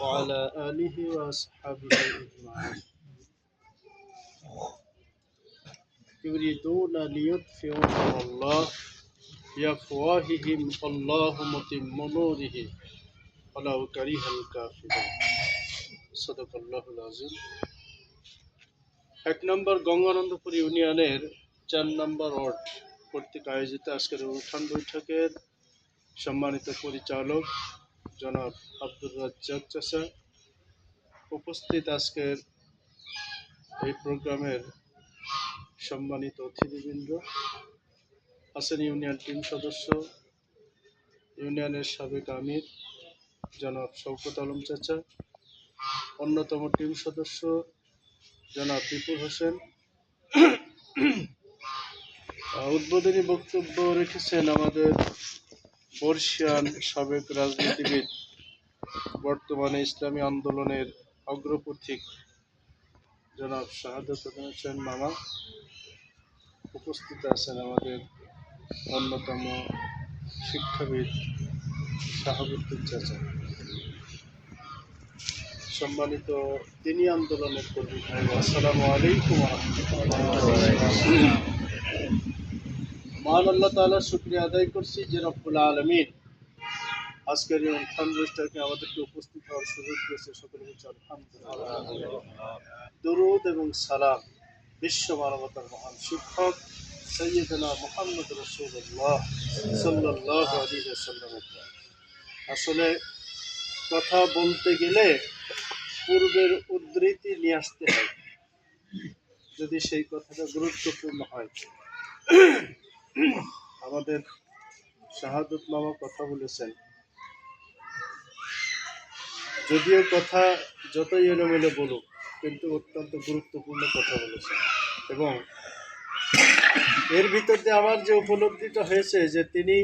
وعلى آله وأصحابه أجمعين يريدون ليطفئوا نور الله بأفواههم الله متم نوره ولو كره الكافرون صدق الله العظيم এক নম্বর গঙ্গানন্দপুর ইউনিয়নের চার নম্বর ওয়ার্ড কর্তৃক আয়োজিত আজকের অনুষ্ঠান বৈঠকের সম্মানিত পরিচালক জনাব আব্দুর রাজ্জাক চাষা উপস্থিত আজকের এই প্রোগ্রামের সম্মানিত অতিথিবৃন্দ, আছেন ইউনিয়ন টিম সদস্য, ইউনিয়নের সাবেক আমির জনাব শওকত আলম চাচা, অন্যতম টিম সদস্য জনাব বিপুল হোসেন। উদ্বোধনী বক্তব্য রেখেছেন আমাদের বর্ষিয়ান সাবেক রাজনীতিবিদ, বর্তমানে ইসলামী আন্দোলনের অগ্রপথিক জনাব শাহাদত হোসেন মামা উপস্থিত আছেন আমাদের অন্যতম শিক্ষাবিদ শাহাবুদ্দিন চাচা সম্মানিত তিনি আন্দোলনের কর্মী আসসালামু আলাইকুম। মহান আল্লাহ তাআলার শুক্রিয়া আদায় করছি যে রব্বুল আলামিন আজকের এই অনুষ্ঠান অনুষ্ঠানকে আমাদেরকে উপস্থিত হওয়ার সুযোগ দিয়েছে। সকলে দরুদ এবং সালাম বিশ্ব মানবতার মহান শিক্ষক সৈয়দনা মোহাম্মদ রসুল্লাহ সাল্লাহ আসলে কথা বলতে গেলে পূর্বের উদ্ধৃতি নিয়ে আসতে হয়। যদি সেই কথাটা গুরুত্বপূর্ণ হয়। আমাদের শাহাদত মামা কথা বলেছেন। যদিও কথা যতই এলোমেলো বলুক, কিন্তু অত্যন্ত গুরুত্বপূর্ণ কথা বলেছেন। এবং এর ভিতর দিয়ে আমার যে উপলব্ধিটা হয়েছে যে তিনি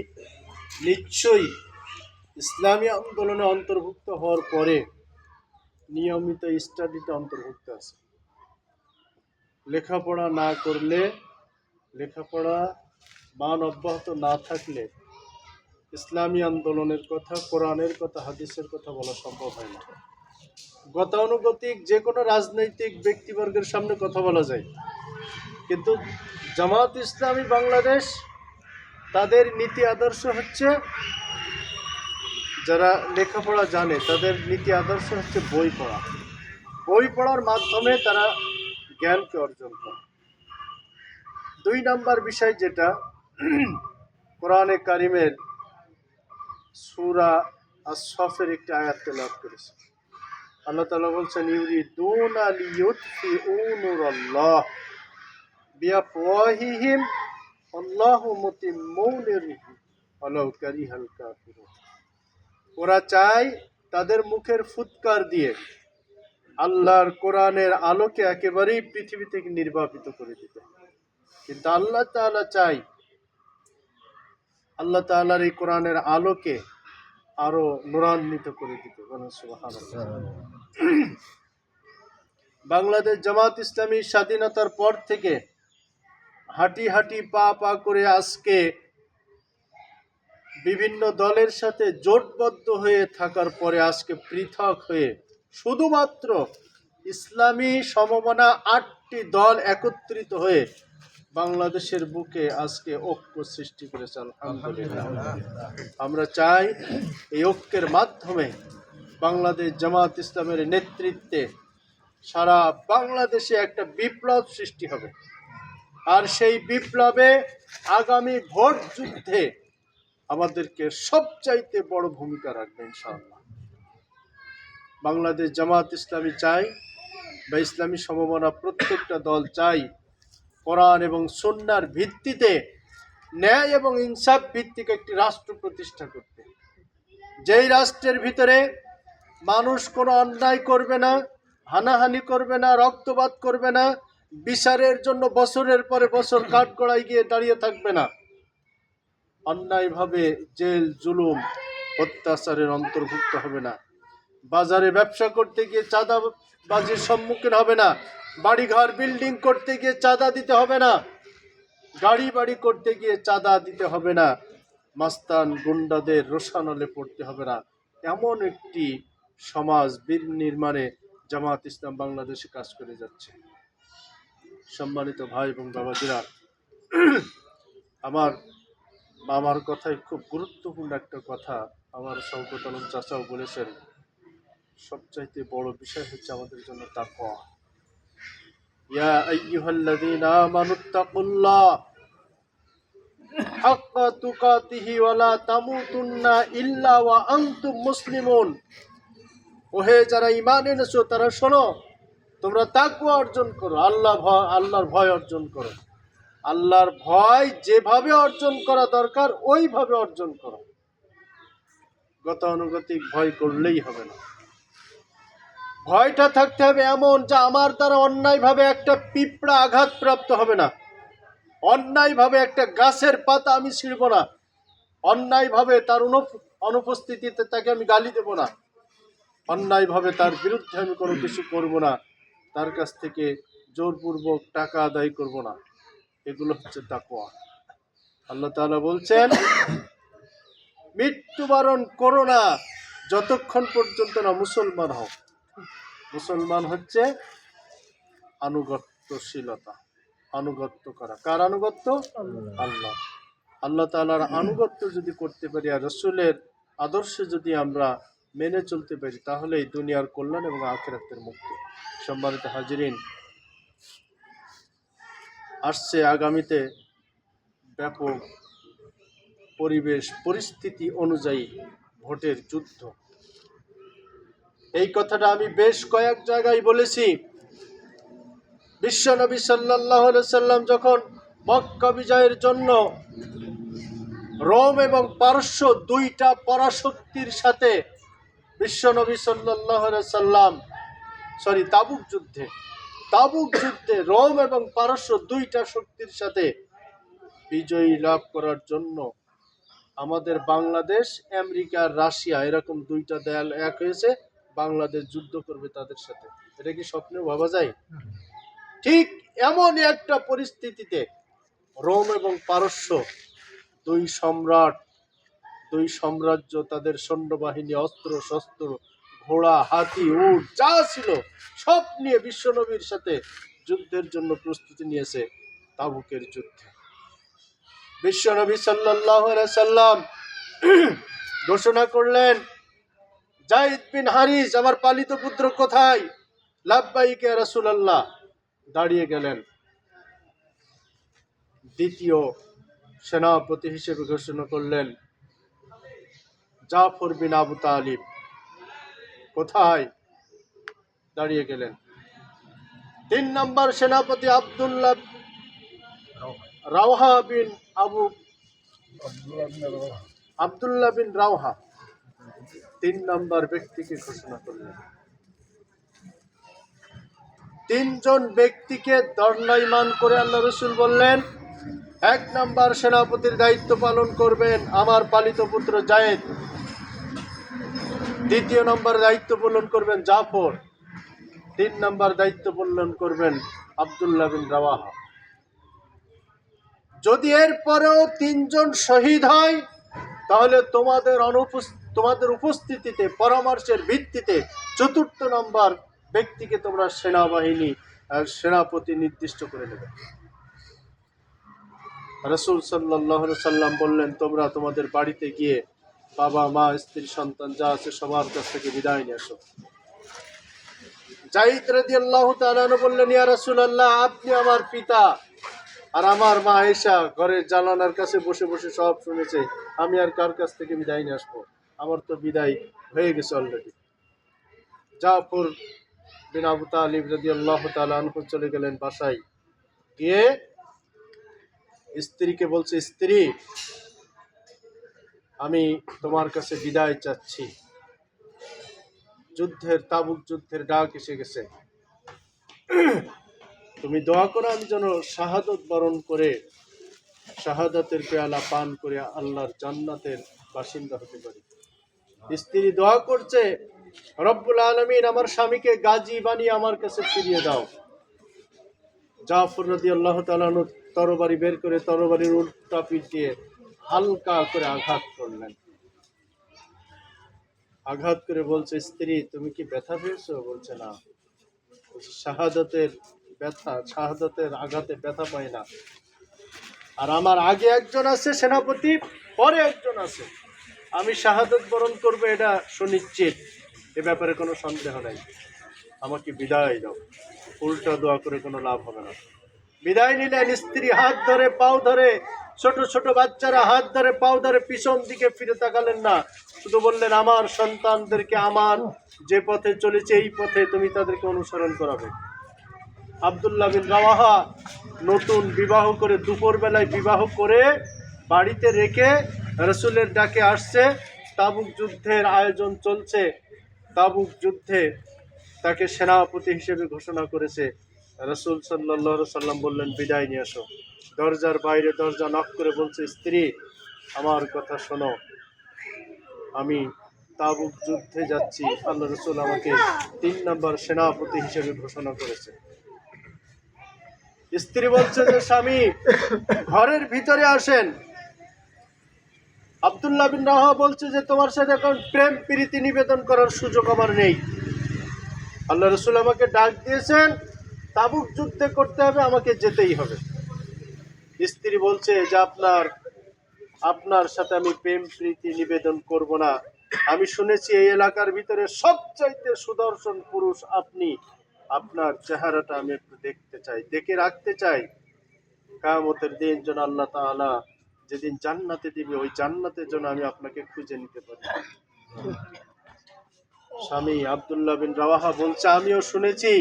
নিশ্চয়ই ইসলামী আন্দোলনে অন্তর্ভুক্ত হওয়ার পরে নিয়মিত স্টাডিতে অন্তর্ভুক্ত আছে লেখাপড়া না করলে, লেখাপড়া মান অব্যাহত না থাকলে ইসলামী আন্দোলনের কথা, কোরআনের কথা, হাদিসের কথা বলা সম্ভব হয় না। গতানুগতিক যে কোনো রাজনৈতিক ব্যক্তিবর্গের সামনে কথা বলা যায়। কিন্তু জামাত ইসলামী বাংলাদেশ তাদের নীতি আদর্শ হচ্ছে, যারা লেখাপড়া জানে, তাদের নীতি আদর্শ হচ্ছে বই পড়া। বই পড়ার মাধ্যমে তারা জ্ঞানকে অর্জন করে। দুই নাম্বার বিষয় যেটা কোরআনে কারিমের সুরা আসফের একটি আয়াত তেলাওয়াত করেছে। আল্লাহ তাআলা বলছেন লিইউতফিউ নূরাল্লাহ বিআফওয়াহিহিম, আল্লাহু মুতিম্মু নূরিহি ওয়ালাউ কারিহাল কাফিরুন। ওরা চায় তাদের মুখের ফুৎকার দিয়ে আল্লাহর কোরআনের আলোকে একেবারেই পৃথিবী থেকে নির্বাপিত করে দিতে। কিন্তু আল্লাহ তাআলা চাই আল্লাহ তাআলার এই কোরআনের আলোকে আরও নূরান্বিত করে দিতে বাংলাদেশ জামাত ইসলামী স্বাধীনতার পর থেকে হাঁটি হাঁটি পা পা করে আজকে বিভিন্ন দলের সাথে জোটবদ্ধ হয়ে থাকার পরে আজকে পৃথক হয়ে শুধুমাত্র ইসলামী সমমনা আটটি দল একত্রিত হয়ে বাংলাদেশের বুকে আজকে ঐক্য সৃষ্টি করেছে আলহামদুলিল্লাহ। আমরা চাই এই ঐক্যের মাধ্যমে বাংলাদেশ জামাত ইসলামের নেতৃত্বে সারা বাংলাদেশে একটা বিপ্লব সৃষ্টি হবে। আর সেই বিপ্লবে আগামী ভোট যুদ্ধে আমাদেরকে সবচাইতে বড় ভূমিকা রাখবে ইনশাআল্লাহ। বাংলাদেশ জামাত ইসলামী চাই বা ইসলামী সমমনা প্রত্যেকটা দল চাই কোরআন এবং সন্ন্যার ভিত্তিতে ন্যায় এবং ইনসাফ ভিত্তিক একটি রাষ্ট্র প্রতিষ্ঠা করতে। যেই রাষ্ট্রের ভিতরে মানুষ কোনো অন্যায় করবে না, হানাহানি করবে না, রক্তপাত করবে না, বিচারের জন্য বছরের পরে বছর কাঠ কাঠগড়ায় গিয়ে দাঁড়িয়ে থাকবে না, অন্যায়ভাবে জেল, জুলুম, অত্যাচারের অন্তর্ভুক্ত হবে না। বাজারে ব্যবসা করতে গিয়ে চাঁদাবাজির সম্মুখীন হবে না বাড়িঘর বিল্ডিং করতে গিয়ে চাঁদা দিতে হবে না। গাড়ি বাড়ি করতে গিয়ে চাঁদা দিতে হবে না। মাস্তান গুন্ডাদের রোশানলে পড়তে হবে না। এমন একটি সমাজ নির্মাণে জামাত ইসলাম বাংলাদেশে কাজ করে যাচ্ছে। সম্মানিত ভাই এবং বাবাজিরা, আমার মামার কথায় খুব গুরুত্বপূর্ণ একটা কথা আমার শওকত আলম চাচাও বলেছেন, সবচাইতে বড় বিষয় হচ্ছে আমাদের জন্য তাকওয়া। ইয়া আইয়ুহাল্লাযীনা আমানুত্তাকুল্লাহ হাক্কা তুকাতিহি ওয়া লা তামুতুন্না ইল্লা ওয়া আনতুম মুসলিমুন ওহে যারা ঈমান এনেছো, তারা শোনো, তোমরা তাকওয়া অর্জন করো আল্লাহ ভয়, আল্লাহর ভয় অর্জন করো। আল্লাহর ভয় যেভাবে অর্জন করা দরকার, ওইভাবে অর্জন করো। গতানুগতিক ভয় করলেই হবে না। ভয়টা থাকতে হবে এমন যে আমার দ্বারা অন্যায়ভাবে একটা পিঁপড়া আঘাতপ্রাপ্ত হবে না। অন্যায়ভাবে একটা গাছের পাতা আমি ছিঁড়ব না। অন্যায়ভাবে তার অনুপ- অনুপস্থিতিতে তাকে আমি গালি দেব না। অন্যায়ভাবে তার বিরুদ্ধে আমি কোনো কিছু করব না। তার কাছ থেকে জোরপূর্বক টাকা আদায় করব না। এগুলো হচ্ছে তাকওয়া। আল্লাহ তাআলা বলছেন, মৃত্যুবরণ করো না, যতক্ষণ পর্যন্ত না মুসলমান হও। মুসলমান হচ্ছে আনুগত্যশীলতা আনুগত্য করা। কার আনুগত্য? আল্লাহ। আল্লাহ। তাআলার আনুগত্য যদি করতে পারি আর রসুলের আদর্শে যদি আমরা মেনে চলতে পারি তাহলে এই দুনিয়ার কল্যাণ এবং আখেরাতের মুক্তি। সম্মানিত হাজিরিন আসছে আগামীতে ব্যাপক পরিবেশ পরিস্থিতি অনুযায়ী ভোটের যুদ্ধ। এই কথাটা আমি বেশ কয়েক জায়গায় বলেছি। বিশ্বনবী সাল্লাহ সাল্লাম যখন মক্কা বিজয়ের জন্য রোম এবং পারস্য দুইটা পরাশক্তির সাথে বিশ্বনবী সাল্লাহ সাল্লাম সরি, তাবুক যুদ্ধে তাবুক যুদ্ধে রোম এবং পারস্য দুইটা শক্তির সাথে বিজয়ী লাভ করার জন্য আমাদের বাংলাদেশ, আমেরিকা রাশিয়া এরকম দুইটা দেয়াল এক হয়েছে। বাংলাদেশ যুদ্ধ করবে তাদের সাথে। এটা কি স্বপ্নে ভাবা যায়? ঠিক এমন একটা পরিস্থিতিতে রোম এবং পারস্য দুই সম্রাট, দুই সাম্রাজ্য, তাদের সৈন্যবাহিনী, অস্ত্র, শস্ত্র, ঘোড়া, হাতি, উট, যা ছিল সব নিয়ে বিশ্বনবীর সাথে যুদ্ধের জন্য প্রস্তুতি নিয়েছে তাবুকের যুদ্ধে। বিশ্বনবী সাল্লাহ সাল্লাম ঘোষণা করলেন জাইদ বিন হারিস, আমার পালিত পুত্র কোথায়? লাভবাইকে রাসুলাল্লাহ দাঁড়িয়ে গেলেন। দ্বিতীয় সেনাপতি হিসেবে ঘোষণা করলেন, জাফর বিন আবু তালিব কোথায়? দাঁড়িয়ে গেলেন। তিন নম্বর সেনাপতি আবদুল্লাহ রাওহা বিন আবু আবদুল্লাহ বিন রাওহা। তিন নম্বর ব্যক্তিকে ঘোষণা করলেন। তিনজন ব্যক্তিকে দণ্ডায়মান করে আল্লাহ রসুল বললেন, এক নম্বর সেনাপতির দায়িত্ব পালন করবেন আমার পালিত পুত্র জায়েদ। দ্বিতীয় নম্বর দায়িত্ব পালন করবেন জাফর। তিন নম্বর দায়িত্ব পালন করবেন আবদুল্লাহ বিন রাওয়াহা। যদি এরপরেও তিনজন শহীদ হয়, তাহলে তোমাদের অনুপস্থিত তোমাদের উপস্থিতিতে, পরামর্শের ভিত্তিতে চতুর্থ নম্বর ব্যক্তিকে তোমরা সেনাবাহিনী সেনাপতি নির্দিষ্ট করে দেবে। রসুল সাল্লাহ সাল্লাম বললেন, তোমরা তোমাদের বাড়িতে গিয়ে বাবা, মা, স্ত্রী, সন্তান যা আছে সবার কাছ থেকে বিদায় নিয়ে আসো জাহিদ রাজি আল্লাহ বললেন, ইয়া রসুল আল্লাহ আপনি আমার পিতা আর আমার মা এসা ঘরের জানালার কাছে বসে বসে সব শুনেছে। আমি আর কার কাছ থেকে বিদায় নিয়ে আসব? আমার তো বিদায় হয়ে গেছে already Jafar bin Abu Talib রাজি আল্লাহ তালু চলে গেলেন বাসায়। গিয়ে স্ত্রীকে বলছে, স্ত্রী, আমি তোমার কাছে বিদায় চাচ্ছি। যুদ্ধের, তাবুক যুদ্ধের ডাক এসে গেছে। তুমি দোয়া করো, আমি যেন শাহাদত বরণ করে, শাহাদাতের পেয়ালা পান করে আল্লাহর জান্নাতের বাসিন্দা হতে পারি। স্ত্রী দোয়া করছে, রব্বুল আলমিন আমার স্বামীকে গাজী বানিয়ে আমার কাছে ফিরিয়ে দাও। জাফর রদি আল্লাহ তালানু তরবারি বের করে তরবারির উল্টা পিঠ দিয়ে হালকা করে আঘাত করলেন। আঘাত করে বলছে, স্ত্রী, তুমি কি ব্যথা পেয়েছ? বলছে, না। শাহাদতের ব্যথা, শাহাদতের আঘাতে ব্যথা পায় না। আর আমার আগে একজন আছে, সেনাপতি, পরে একজন আছে। আমি শাহাদত বরণ করব, এটা সুনিশ্চিত। এ ব্যাপারে কোনো সন্দেহ নাই। আমাকে বিদায় দাও। উল্টা দোয়া করে কোনো লাভ হবে না। বিদায় নিলেন স্ত্রী, হাত ধরে, পাও ধরে। ছোট ছোট বাচ্চারা হাত ধরে, পাও ধরে পিছন দিকে ফিরে তাকালেন না। শুধু বললেন, আমার সন্তানদেরকে আমার যে পথে চলেছে, এই পথে তুমি তাদেরকে অনুসরণ করাবে। আবদুল্লাহ বিন রাওয়াহা নতুন বিবাহ করে দুপুর বেলায় বিবাহ করে বাড়িতে রেখে রসুলের ডাকে আসছে, তাবুক যুদ্ধের আয়োজন চলছে। তাবুক যুদ্ধে তাকে সেনাপতি হিসেবে ঘোষণা করেছে। রসুল সাল্লা সাল্লাম বললেন, বিদায় নিয়ে আসো। দরজার বাইরে দরজা নক করে বলছে, স্ত্রী, আমার কথা শোনো। আমি তাবুক যুদ্ধে যাচ্ছি। আল্লাহ রসুল আমাকে তিন নম্বর সেনাপতি হিসেবে ঘোষণা করেছে। স্ত্রী বলছে যে, স্বামী, ঘরের ভিতরে আসেন। আবদুল্লাহ বিন রাহা বলছে যে, তোমার সাথে এখন প্রেম প্রীতি নিবেদন করার সুযোগ আমার নেই। আল্লাহ রসুল আমাকে ডাক দিয়েছেন, তাবুক যুদ্ধে করতে হবে, আমাকে যেতেই হবে। স্ত্রী বলছে যে আপনার আপনার সাথে আমি প্রেম প্রীতি নিবেদন করব না। আমি শুনেছি এই এলাকার ভিতরে সবচাইতে সুদর্শন পুরুষ আপনি। আপনার চেহারাটা আমি একটু দেখতে চাই, দেখে রাখতে চাই। কামতের দিন যেন আল্লাহ তাআলা যেদিন জান্নাতে দিবে, ওই জান্নাতের জন্য আমি আপনাকে খুঁজে নিতে পারি। স্বামী আব্দুল্লাহ বিন রাওয়াহা বলছে, আমিও শুনেছি,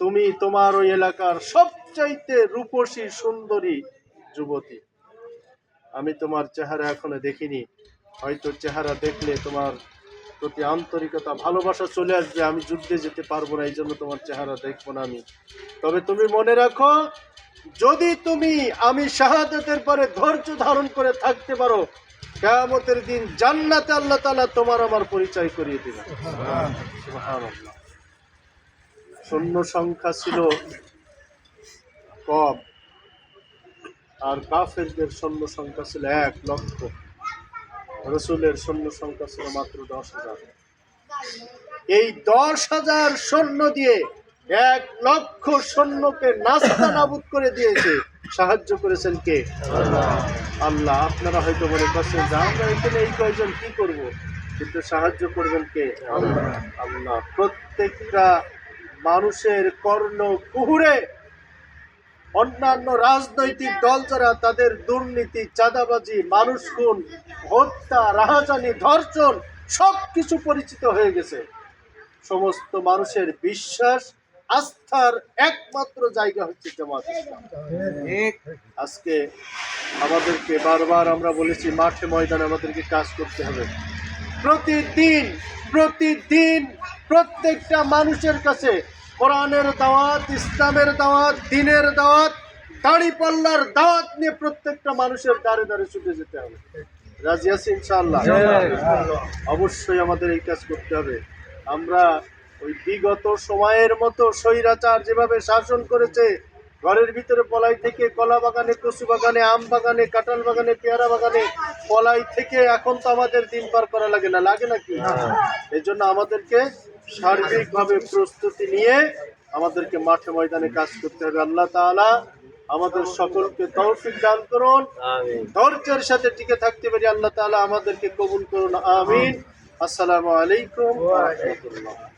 তুমি তোমার ওই এলাকার সবচাইতে রূপসী, সুন্দরী যুবতী। আমি তোমার চেহারা এখনও দেখিনি। হয়তো চেহারা দেখলে তোমার প্রতি আন্তরিকতা, ভালোবাসা চলে আসবে। আমি যুদ্ধে যেতে পারব না এই জন্য তোমার চেহারা দেখব না আমি। তবে তুমি মনে রাখো যদি তুমি আমি শাহাদাতের পরে ধৈর্য ধারণ করে থাকতে পারো, কেয়ামতের দিন জান্নাতে আল্লাহ তালা তোমার আমার পরিচয় করিয়ে সুবহানাল্লাহ। সৈন্য সংখ্যা ছিল কম, আর কাফেরদের সৈন্য সংখ্যা ছিল এক লক্ষ। রসুলের সৈন্য সংখ্যা ছিল মাত্র দশ হাজার। এই দশ হাজার সৈন্য দিয়ে এক লক্ষ সৈন্যকে নাস্তা নাবুদ করে দিয়েছে। সাহায্য করেছেন কে? আল্লাহ। আপনারা হয়তো মনে করছেন যে আমরা এখানে এই কয়জন কি করব? কিন্তু সাহায্য করবেন কে? আল্লাহ। প্রত্যেকটা মানুষের কর্ণ কুহুরে অন্যান্য রাজনৈতিক দল যারা, তাদের দুর্নীতি, চাঁদাবাজি, মানুষ খুন, হত্যা, রাহাজানি, ধর্ষণ সব কিছু পরিচিত হয়ে গেছে। সমস্ত মানুষের বিশ্বাস আস্থার একমাত্র জায়গা হচ্ছে জামাত ইসলাম। আজকে আমাদেরকে বারবার আমরা বলেছি মাঠে ময়দানে আমাদেরকে কাজ করতে হবে। প্রতিদিন প্রতিদিন প্রত্যেকটা মানুষের কাছে কোরআনের দাওয়াত ইসলামের দাওয়াত দিনের দাওয়াত দাড়ি পাল্লার দাওয়াত নিয়ে প্রত্যেকটা মানুষের দ্বারে দ্বারে ছুটে যেতে হবে। রাজি আছি ইনশাআল্লাহ। অবশ্যই আমাদের এই কাজ করতে হবে। আমরা ওই বিগত সময়ের মতো স্বৈরাচার যেভাবে শাসন করেছে ঘরের ভিতরে পলাই থেকে কলা বাগানে কচু বাগানে আম বাগানে কাঁঠাল বাগানে পেয়ারা বাগানে পলাই থেকে এখন তো আমাদের দিন পার করা লাগে না লাগে নাকি? এই জন্য আমাদেরকে সার্বিকভাবে প্রস্তুতি নিয়ে আমাদেরকে মাঠে ময়দানে কাজ করতে হবে। আল্লাহ তাআলা আমাদের সকলকে তৌফিক দান করুন। ধৈর্যের সাথে টিকে থাকতে পারি আল্লাহ তাআলা আমাদেরকে কবুল করুন। আমিন। আসসালামু আলাইকুম। রাহমাতুল্লাহ